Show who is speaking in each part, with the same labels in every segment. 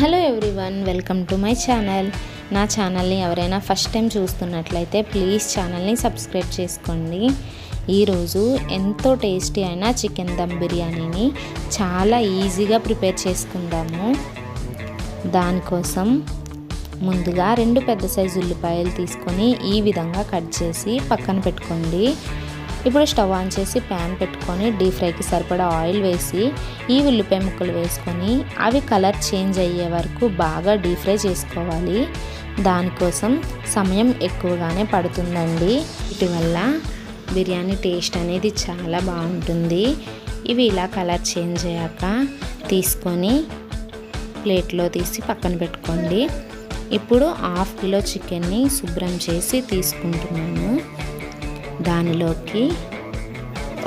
Speaker 1: Hello everyone welcome to my channel. నా ఛానల్ని ఎవరైనా ఫస్ట్ టైం చూస్తున్నట్లయితే ప్లీజ్ ఛానల్ని సబ్స్క్రైబ్ చేసుకోండి. ఈరోజు ఎంతో టేస్టీ అయిన చికెన్ దమ్ బిర్యానీని చాలా ఈజీగా ప్రిపేర్ చేసుకుందాము. దానికోసం ముందుగా రెండు పెద్ద సైజు ఉల్లిపాయలు తీసుకొని ఈ విధంగా కట్ చేసి పక్కన పెట్టుకోండి. ఇప్పుడు స్టవ్ ఆన్ చేసి ప్యాన్ పెట్టుకొని డీప్ ఫ్రైకి సరిపడా ఆయిల్ వేసి ఈ ఉల్లిపాయ ముక్కలు వేసుకొని అవి కలర్ చేంజ్ అయ్యే వరకు బాగా డీప్ ఫ్రై చేసుకోవాలి. దానికోసం సమయం ఎక్కువగానే పడుతుందండి. ఇటువల్ల బిర్యానీ టేస్ట్ అనేది చాలా బాగుంటుంది. ఇవి ఇలా కలర్ చేంజ్ అయ్యాక తీసుకొని ప్లేట్లో తీసి పక్కన పెట్టుకోండి. ఇప్పుడు హాఫ్ కిలో చికెన్ని శుభ్రం చేసి తీసుకుంటున్నాను. దానిలోకి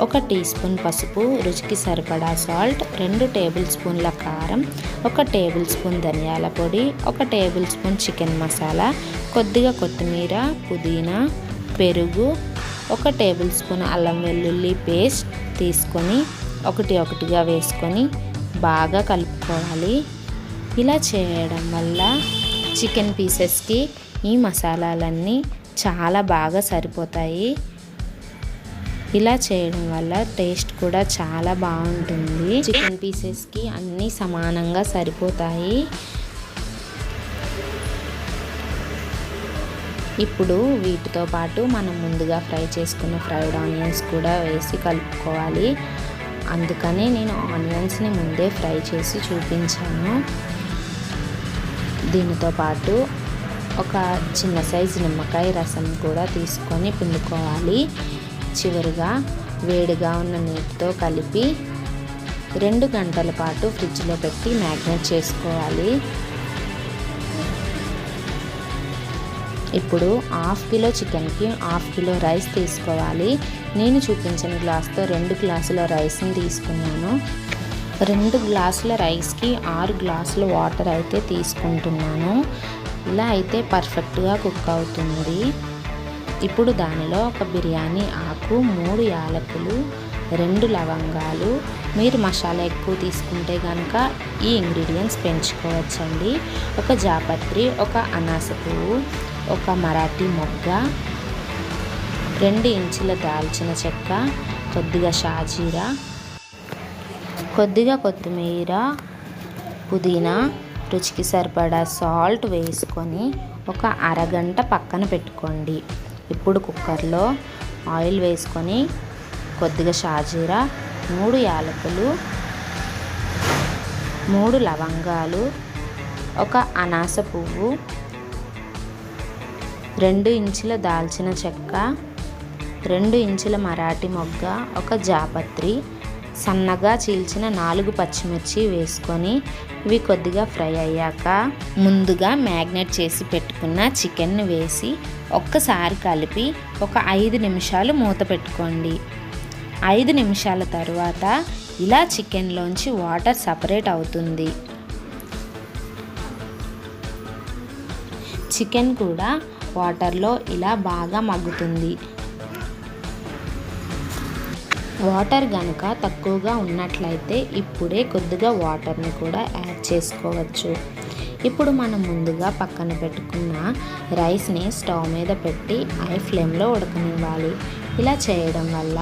Speaker 1: ఒక టీ స్పూన్ పసుపు రుచికి సరిపడా సాల్ట్ రెండు టేబుల్ స్పూన్ల కారం ఒక టేబుల్ స్పూన్ ధనియాల పొడి ఒక టేబుల్ స్పూన్ చికెన్ మసాలా కొద్దిగా కొత్తిమీర పుదీనా పెరుగు ఒక టేబుల్ స్పూన్ అల్లం వెల్లుల్లి పేస్ట్ తీసుకొని ఒకటి ఒకటిగా వేసుకొని బాగా కలుపుకోవాలి. ఇలా చేయడం వల్ల చికెన్ పీసెస్కి ఈ మసాలాలన్నీ చాలా బాగా సరిపోతాయి. ఇలా చేయడం వల్ల టేస్ట్ కూడా చాలా బాగుంటుంది. చికెన్ పీసెస్కి అన్నీ సమానంగా సరిపోతాయి. ఇప్పుడు వీటితో పాటు మనం ముందుగా ఫ్రై చేసుకున్న ఫ్రైడ్ ఆనియన్స్ కూడా వేసి కలుపుకోవాలి. అందుకనే నేను ఆనియన్స్ని ముందే ఫ్రై చేసి చూపించాను. దీనితో పాటు ఒక చిన్న సైజు నిమ్మకాయ రసం కూడా తీసుకొని పిండుకోవాలి. చివరిగా వేడిగా ఉన్న నీటితో కలిపి రెండు గంటల పాటు ఫ్రిడ్జ్లో పెట్టి మ్యాగ్నేట్ చేసుకోవాలి. ఇప్పుడు హాఫ్ కిలో చికెన్కి హాఫ్ కిలో రైస్ తీసుకోవాలి. నేను చూపించిన గ్లాస్తో రెండు గ్లాసుల రైస్ని తీసుకున్నాను. రెండు గ్లాసుల రైస్కి ఆరు గ్లాసుల వాటర్ అయితే తీసుకుంటున్నాను. ఇలా అయితే పర్ఫెక్ట్గా కుక్ అవుతుంది. ఇప్పుడు దానిలో ఒక బిర్యానీ ఆకు మూడు యాలకులు రెండు లవంగాలు. మీరు మసాలా ఎక్కువ తీసుకుంటే కనుక ఈ ఇంగ్రీడియంట్స్ పెంచుకోవచ్చండి. ఒక జాపత్రి ఒక అనాస పువ్వు ఒక మరాఠీ మొగ్గ రెండు ఇంచుల దాల్చిన చెక్క కొద్దిగా షాజీరా కొద్దిగా కొత్తిమీర పుదీనా రుచికి సరిపడా సాల్ట్ వేసుకొని ఒక అరగంట పక్కన పెట్టుకోండి. ఇప్పుడు కుక్కర్లో ఆయిల్ వేసుకొని కొద్దిగా షాజీరా మూడు యాలకులు మూడు లవంగాలు ఒక అనాస పువ్వు రెండు ఇంచుల దాల్చిన చెక్క రెండు ఇంచుల మరాఠీ మొగ్గ ఒక జాపత్రి సన్నగా చీల్చిన నాలుగు పచ్చిమిర్చి వేసుకొని ఇవి కొద్దిగా ఫ్రై అయ్యాక ముందుగా మ్యాగ్నేట్ చేసి పెట్టుకున్న చికెన్ వేసి ఒక్కసారి కలిపి ఒక ఐదు నిమిషాలు మూత పెట్టుకోండి. ఐదు నిమిషాల తర్వాత ఇలా చికెన్లోంచి వాటర్ సపరేట్ అవుతుంది. చికెన్ కూడా వాటర్లో ఇలా బాగా మగ్గుతుంది. వాటర్ కనుక తక్కువగా ఉన్నట్లయితే ఇప్పుడే కొద్దిగా వాటర్ని కూడా యాడ్ చేసుకోవచ్చు. ఇప్పుడు మనం ముందుగా పక్కన పెట్టుకున్న రైస్ని స్టవ్ మీద పెట్టి హై ఫ్లేమ్లో ఉడకనివ్వాలి. ఇలా చేయడం వల్ల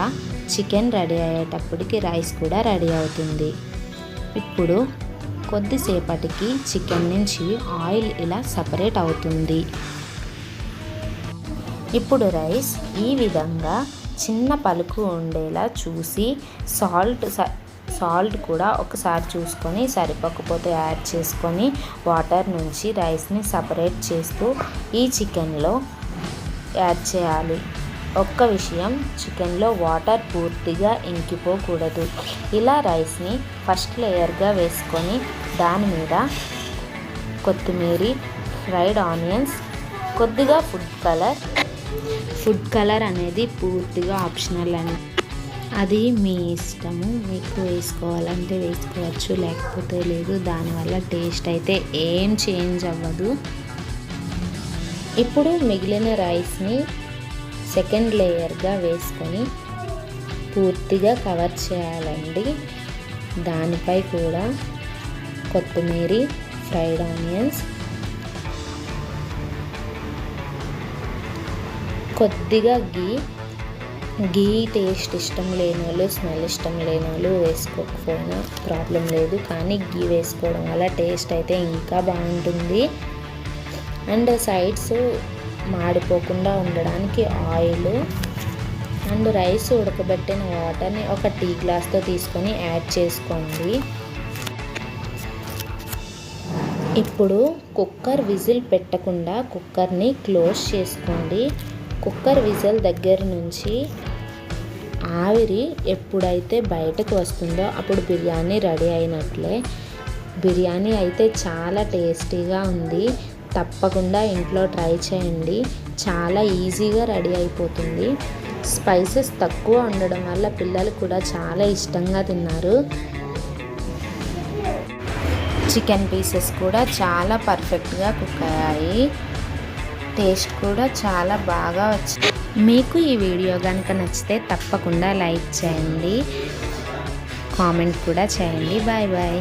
Speaker 1: చికెన్ రెడీ అయ్యేటప్పటికి రైస్ కూడా రెడీ అవుతుంది. ఇప్పుడు కొద్దిసేపటికి చికెన్ నుంచి ఆయిల్ ఇలా సపరేట్ అవుతుంది. ఇప్పుడు రైస్ ఈ విధంగా చిన్న పలుకు ఉండేలా చూసి సాల్ట్ సాల్ట్ కూడా ఒకసారి చూసుకొని సరిపోకపోతే యాడ్ చేసుకొని వాటర్ నుంచి రైస్ని సపరేట్ చేస్తూ ఈ చికెన్లో యాడ్ చేయాలి. ఒక్క విషయం చికెన్లో వాటర్ పూర్తిగా ఇంకిపోకూడదు. ఇలా రైస్ని ఫస్ట్ లేయర్గా వేసుకొని దాని మీద కొత్తిమీర ఫ్రైడ్ ఆనియన్స్ కొద్దిగా ఫుడ్ కలర్ ఫుడ్ కలర్ అనేది పూర్తిగా ఆప్షనల్ అని అది మీ ఇష్టము మీకు వేసుకోవాలంటే వేసుకోవచ్చు లేకపోతే లేదు దానివల్ల టేస్ట్ అయితే ఏం చేంజ్ అవ్వదు. ఇప్పుడు మిగిలిన రైస్ని సెకండ్ లేయర్గా వేసుకొని పూర్తిగా కవర్ చేయాలండి. దానిపై కూడా కొత్తిమీర ఫ్రైడ్ ఆనియన్స్ కొద్దిగా గీ గీ టేస్ట్ ఇష్టం లేని వాళ్ళు స్మెల్ ఇష్టం లేని వాళ్ళు వేసుకోకపోయినా ప్రాబ్లం లేదు. కానీ గీ వేసుకోవడం వల్ల టేస్ట్ అయితే ఇంకా బాగుంటుంది. అండ్ సైడ్స్ మాడిపోకుండా ఉండడానికి ఆయిల్ అండ్ రైస్ ఉడకబెట్టిన వాటర్ని ఒక టీ గ్లాస్తో తీసుకొని యాడ్ చేసుకోండి. ఇప్పుడు కుక్కర్ విజిల్ పెట్టకుండా కుక్కర్ని క్లోజ్ చేసుకోండి. కుక్కర్ విజల్ దగ్గర నుంచి ఆవిరి ఎప్పుడైతే బయటకు వస్తుందో అప్పుడు బిర్యానీ రెడీ అయినట్లే. బిర్యానీ అయితే చాలా టేస్టీగా ఉంది. తప్పకుండా ఇంట్లో ట్రై చేయండి. చాలా ఈజీగా రెడీ అయిపోతుంది. స్పైసెస్ తక్కువ ఉండడం వల్ల పిల్లలు కూడా చాలా ఇష్టంగా తిన్నారు. చికెన్ పీసెస్ కూడా చాలా పర్ఫెక్ట్గా కుక్ అయ్యాయి టేస్ట్ కూడా చాలా బాగా వచ్చింది మీకు ఈ వీడియో కనుక నచ్చితే తప్పకుండా లైక్ చేయండి కామెంట్ కూడా చేయండి. Bye bye.